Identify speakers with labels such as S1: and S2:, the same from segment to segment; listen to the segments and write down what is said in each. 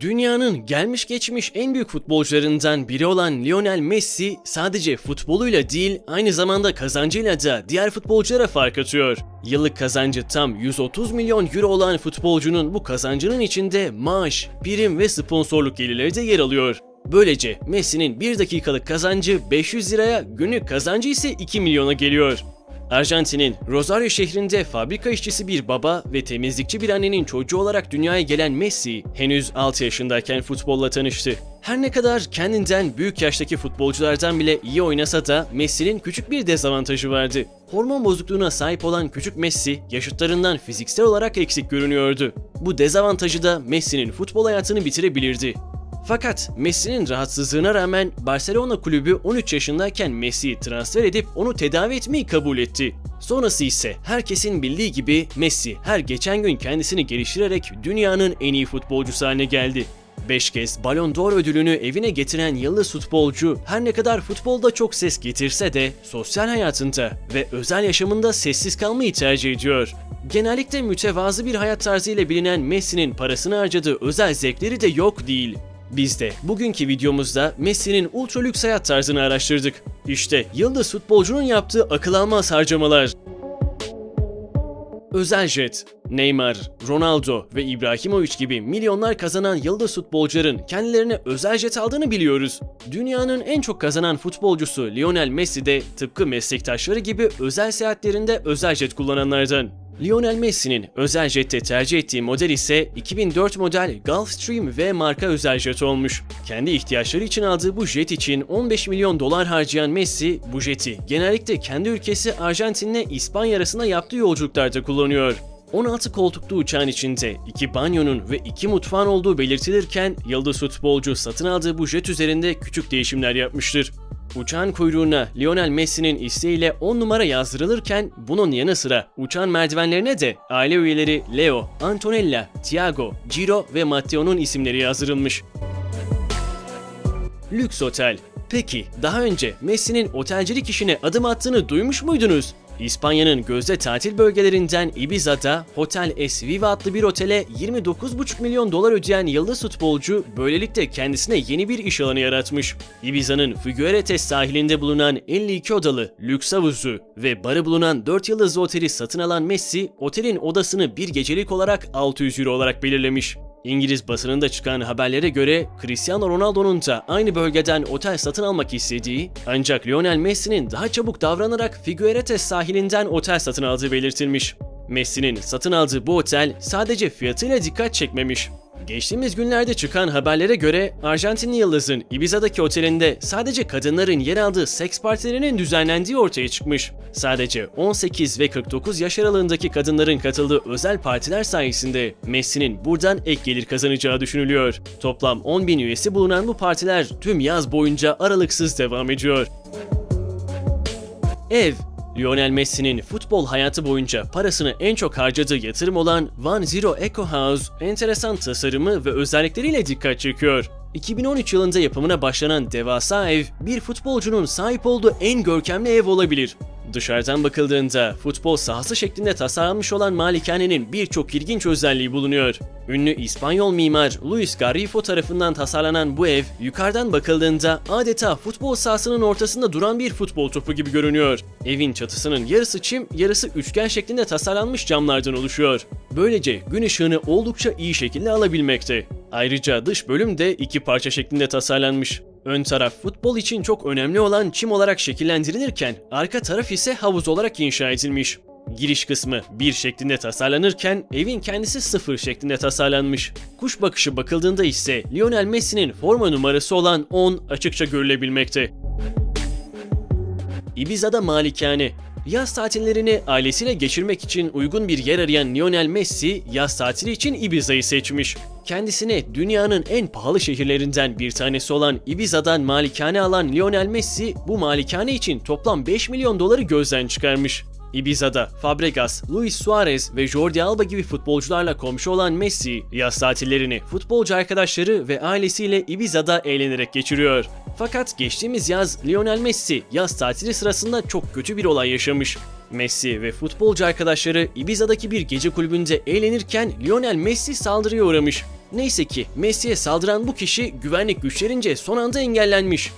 S1: Dünyanın gelmiş geçmiş en büyük futbolcularından biri olan Lionel Messi sadece futboluyla değil aynı zamanda kazancıyla da diğer futbolculara fark atıyor. Yıllık kazancı tam 130 milyon euro olan futbolcunun bu kazancının içinde maaş, prim ve sponsorluk gelirleri de yer alıyor. Böylece Messi'nin 1 dakikalık kazancı 500 liraya, günlük kazancı ise 2 milyona geliyor. Arjantin'in Rosario şehrinde fabrika işçisi bir baba ve temizlikçi bir annenin çocuğu olarak dünyaya gelen Messi henüz 6 yaşındayken futbolla tanıştı. Her ne kadar kendinden büyük yaştaki futbolculardan bile iyi oynasa da Messi'nin küçük bir dezavantajı vardı. Hormon bozukluğuna sahip olan küçük Messi yaşıtlarından fiziksel olarak eksik görünüyordu. Bu dezavantajı da Messi'nin futbol hayatını bitirebilirdi. Fakat Messi'nin rahatsızlığına rağmen Barcelona kulübü 13 yaşındayken Messi'yi transfer edip onu tedavi etmeyi kabul etti. Sonrası ise herkesin bildiği gibi Messi her geçen gün kendisini geliştirerek dünyanın en iyi futbolcusu haline geldi. 5 kez Ballon d'Or ödülünü evine getiren yıldız futbolcu her ne kadar futbolda çok ses getirse de sosyal hayatında ve özel yaşamında sessiz kalmayı tercih ediyor. Genellikle mütevazı bir hayat tarzı ile bilinen Messi'nin parasını harcadığı özel zevkleri de yok değil. Biz de bugünkü videomuzda Messi'nin ultra lüks hayat tarzını araştırdık. İşte yıldız futbolcunun yaptığı akıl almaz harcamalar. Özel jet, Neymar, Ronaldo ve İbrahimovic gibi milyonlar kazanan yıldız futbolcuların kendilerine özel jet aldığını biliyoruz. Dünyanın en çok kazanan futbolcusu Lionel Messi de tıpkı meslektaşları gibi özel seyahatlerinde özel jet kullananlardan. Lionel Messi'nin özel jette tercih ettiği model ise 2004 model Gulfstream V marka özel jet olmuş. Kendi ihtiyaçları için aldığı bu jet için 15 milyon dolar harcayan Messi bu jeti genellikle kendi ülkesi Arjantin'le İspanya arasında yaptığı yolculuklarda kullanıyor. 16 koltuklu uçağın içinde iki banyonun ve iki mutfağın olduğu belirtilirken yıldız futbolcu satın aldığı bu jet üzerinde küçük değişimler yapmıştır. Uçağın kuyruğuna Lionel Messi'nin isteğiyle 10 numara yazdırılırken bunun yanı sıra uçağın merdivenlerine de aile üyeleri Leo, Antonella, Thiago, Ciro ve Matteo'nun isimleri yazdırılmış. Lüks otel. Peki daha önce Messi'nin otelcilik işine adım attığını duymuş muydunuz? İspanya'nın gözde tatil bölgelerinden Ibiza'da Hotel Es Viva adlı bir otele 29,5 milyon dolar ödeyen yıldız futbolcu böylelikle kendisine yeni bir iş alanı yaratmış. Ibiza'nın Figueretes sahilinde bulunan 52 odalı lüks havuzu ve barı bulunan 4 yıldızlı oteli satın alan Messi, otelin odasını bir gecelik olarak 600 euro olarak belirlemiş. İngiliz basınında çıkan haberlere göre Cristiano Ronaldo'nun da aynı bölgeden otel satın almak istediği ancak Lionel Messi'nin daha çabuk davranarak Figueretes sahilinden otel satın aldığı belirtilmiş. Messi'nin satın aldığı bu otel sadece fiyatıyla dikkat çekmemiş. Geçtiğimiz günlerde çıkan haberlere göre Arjantinli yıldızın Ibiza'daki otelinde sadece kadınların yer aldığı seks partilerinin düzenlendiği ortaya çıkmış. Sadece 18 ve 49 yaş aralığındaki kadınların katıldığı özel partiler sayesinde Messi'nin buradan ek gelir kazanacağı düşünülüyor. Toplam 10 bin üyesi bulunan bu partiler tüm yaz boyunca aralıksız devam ediyor. Ev Lionel Messi'nin futbol hayatı boyunca parasını en çok harcadığı yatırım olan One Zero Eco House, enteresan tasarımı ve özellikleriyle dikkat çekiyor. 2013 yılında yapımına başlanan devasa ev, bir futbolcunun sahip olduğu en görkemli ev olabilir. Dışarıdan bakıldığında futbol sahası şeklinde tasarlanmış olan malikanenin birçok ilginç özelliği bulunuyor. Ünlü İspanyol mimar Luis Garrifo tarafından tasarlanan bu ev, yukarıdan bakıldığında adeta futbol sahasının ortasında duran bir futbol topu gibi görünüyor. Evin çatısının yarısı çim, yarısı üçgen şeklinde tasarlanmış camlardan oluşuyor. Böylece gün ışığını oldukça iyi şekilde alabilmekte. Ayrıca dış bölüm de iki parça şeklinde tasarlanmış. Ön taraf futbol için çok önemli olan çim olarak şekillendirilirken arka taraf ise havuz olarak inşa edilmiş. Giriş kısmı bir şeklinde tasarlanırken evin kendisi sıfır şeklinde tasarlanmış. Kuş bakışı bakıldığında ise Lionel Messi'nin forma numarası olan 10 açıkça görülebilmekte. Ibiza'da malikane. Yaz tatillerini ailesiyle geçirmek için uygun bir yer arayan Lionel Messi yaz tatili için Ibiza'yı seçmiş. Kendisine dünyanın en pahalı şehirlerinden bir tanesi olan Ibiza'dan malikane alan Lionel Messi bu malikane için toplam 5 milyon doları gözden çıkarmış. Ibiza'da Fabregas, Luis Suarez ve Jordi Alba gibi futbolcularla komşu olan Messi, yaz tatillerini futbolcu arkadaşları ve ailesiyle Ibiza'da eğlenerek geçiriyor. Fakat geçtiğimiz yaz Lionel Messi yaz tatili sırasında çok kötü bir olay yaşamış. Messi ve futbolcu arkadaşları Ibiza'daki bir gece kulübünde eğlenirken Lionel Messi saldırıya uğramış. Neyse ki Messi'ye saldıran bu kişi güvenlik güçlerince son anda engellenmiş.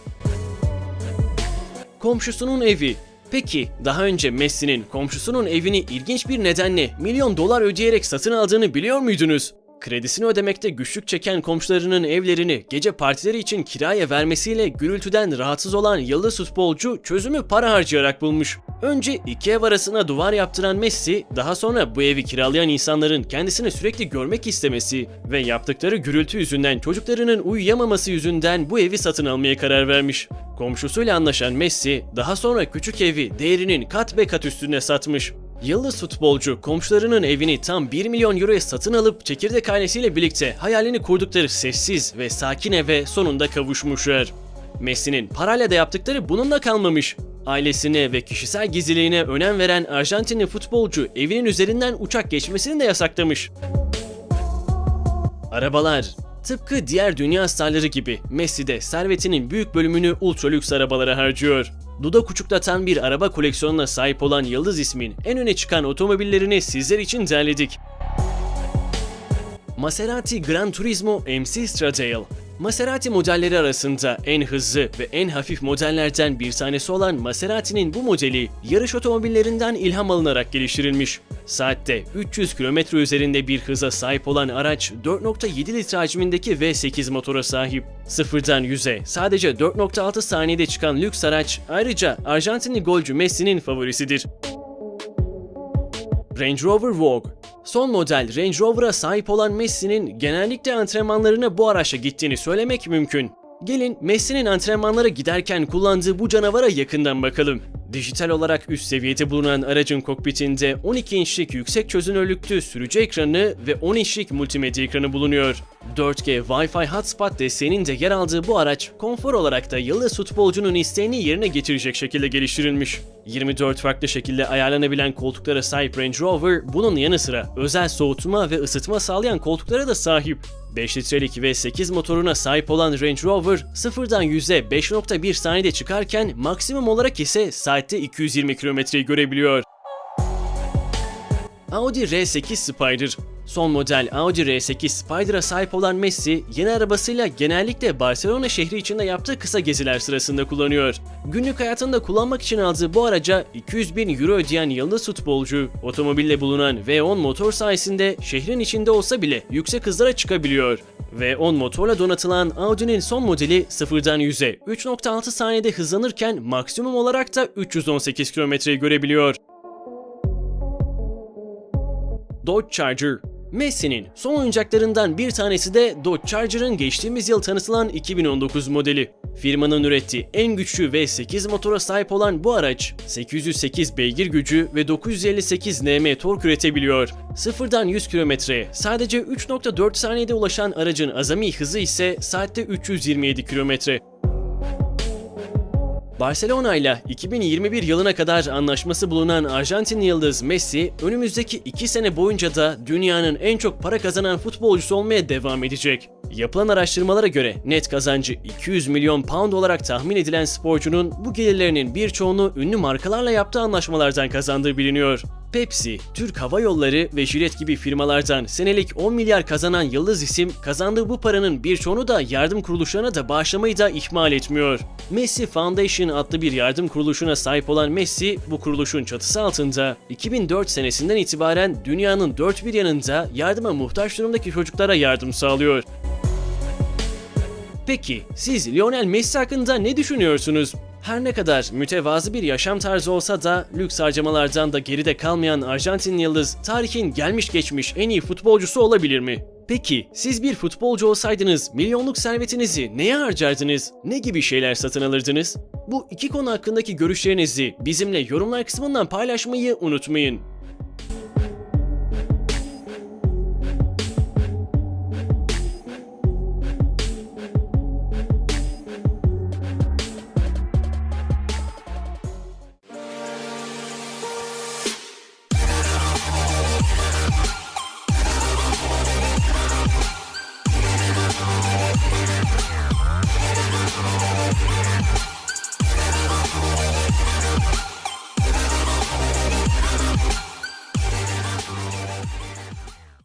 S1: Komşusunun evi. Peki daha önce Messi'nin komşusunun evini ilginç bir nedenle milyon dolar ödeyerek satın aldığını biliyor muydunuz? Kredisini ödemekte güçlük çeken komşularının evlerini gece partileri için kiraya vermesiyle gürültüden rahatsız olan yıldız futbolcu çözümü para harcayarak bulmuş. Önce iki ev arasına duvar yaptıran Messi, daha sonra bu evi kiralayan insanların kendisini sürekli görmek istemesi ve yaptıkları gürültü yüzünden çocuklarının uyuyamaması yüzünden bu evi satın almaya karar vermiş. Komşusuyla anlaşan Messi, daha sonra küçük evi değerinin kat be kat üstüne satmış. Yıldız futbolcu komşularının evini tam 1 milyon euroya satın alıp çekirdek ailesiyle birlikte hayalini kurdukları sessiz ve sakin eve sonunda kavuşmuşlar. Messi'nin parayla da yaptıkları bununla kalmamış. Ailesine ve kişisel gizliliğine önem veren Arjantinli futbolcu evinin üzerinden uçak geçmesini de yasaklamış. Arabalar Tıpkı diğer dünya starları gibi Messi de servetinin büyük bölümünü ultra lüks arabalara harcıyor. Dudak uçuklatan bir araba koleksiyonuna sahip olan Yıldız ismin en öne çıkan otomobillerini sizler için derledik. Maserati Gran Turismo MC Stradale Maserati modelleri arasında en hızlı ve en hafif modellerden bir tanesi olan Maserati'nin bu modeli yarış otomobillerinden ilham alınarak geliştirilmiş. Saatte 300 km üzerinde bir hıza sahip olan araç 4.7 litre hacmindeki V8 motora sahip. Sıfırdan 100'e sadece 4.6 saniyede çıkan lüks araç ayrıca Arjantinli golcü Messi'nin favorisidir. Range Rover Vogue Son model Range Rover'a sahip olan Messi'nin genellikle antrenmanlarına bu araçla gittiğini söylemek mümkün. Gelin Messi'nin antrenmanlara giderken kullandığı bu canavara yakından bakalım. Dijital olarak üst seviyede bulunan aracın kokpitinde 12 inçlik yüksek çözünürlüklü sürücü ekranı ve 10 inçlik multimedya ekranı bulunuyor. 4G Wi-Fi hotspot desteğinin de yer aldığı bu araç, konfor olarak da yıldız futbolcunun isteğini yerine getirecek şekilde geliştirilmiş. 24 farklı şekilde ayarlanabilen koltuklara sahip Range Rover, bunun yanı sıra özel soğutma ve ısıtma sağlayan koltuklara da sahip. 5 litrelik V8 motoruna sahip olan Range Rover, sıfırdan 100'e 5.1 saniyede çıkarken maksimum olarak ise saatte 220 kilometreyi görebiliyor. Audi R8 Spider Son model Audi R8 Spider'a sahip olan Messi, yeni arabasıyla genellikle Barcelona şehri içinde yaptığı kısa geziler sırasında kullanıyor. Günlük hayatında kullanmak için aldığı bu araca 200 bin euro ödeyen yıldız futbolcu, otomobille bulunan V10 motor sayesinde şehrin içinde olsa bile yüksek hızlara çıkabiliyor. V10 motorla donatılan Audi'nin son modeli sıfırdan 100'e 3.6 saniyede hızlanırken maksimum olarak da 318 kilometreyi görebiliyor. Dodge Charger Messi'nin son oyuncaklarından bir tanesi de Dodge Charger'ın geçtiğimiz yıl tanıtılan 2019 modeli. Firmanın ürettiği en güçlü V8 motora sahip olan bu araç 808 beygir gücü ve 958 Nm tork üretebiliyor. Sıfırdan 100 kilometreye sadece 3.4 saniyede ulaşan aracın azami hızı ise saatte 327 kilometre. Barcelona ile 2021 yılına kadar anlaşması bulunan Arjantinli yıldız Messi, önümüzdeki 2 sene boyunca da dünyanın en çok para kazanan futbolcusu olmaya devam edecek. Yapılan araştırmalara göre net kazancı 200 milyon pound olarak tahmin edilen sporcunun bu gelirlerinin birçoğunu ünlü markalarla yaptığı anlaşmalardan kazandığı biliniyor. Pepsi, Türk Hava Yolları ve Jilet gibi firmalardan senelik 10 milyar kazanan yıldız isim kazandığı bu paranın birçoğunu da yardım kuruluşlarına da bağışlamayı da ihmal etmiyor. Messi Foundation adlı bir yardım kuruluşuna sahip olan Messi bu kuruluşun çatısı altında 2004 senesinden itibaren dünyanın dört bir yanında yardıma muhtaç durumdaki çocuklara yardım sağlıyor. Peki siz Lionel Messi hakkında ne düşünüyorsunuz? Her ne kadar mütevazı bir yaşam tarzı olsa da lüks harcamalardan da geride kalmayan Arjantin yıldız tarihin gelmiş geçmiş en iyi futbolcusu olabilir mi? Peki siz bir futbolcu olsaydınız milyonluk servetinizi neye harcardınız? Ne gibi şeyler satın alırdınız? Bu iki konu hakkındaki görüşlerinizi bizimle yorumlar kısmından paylaşmayı unutmayın.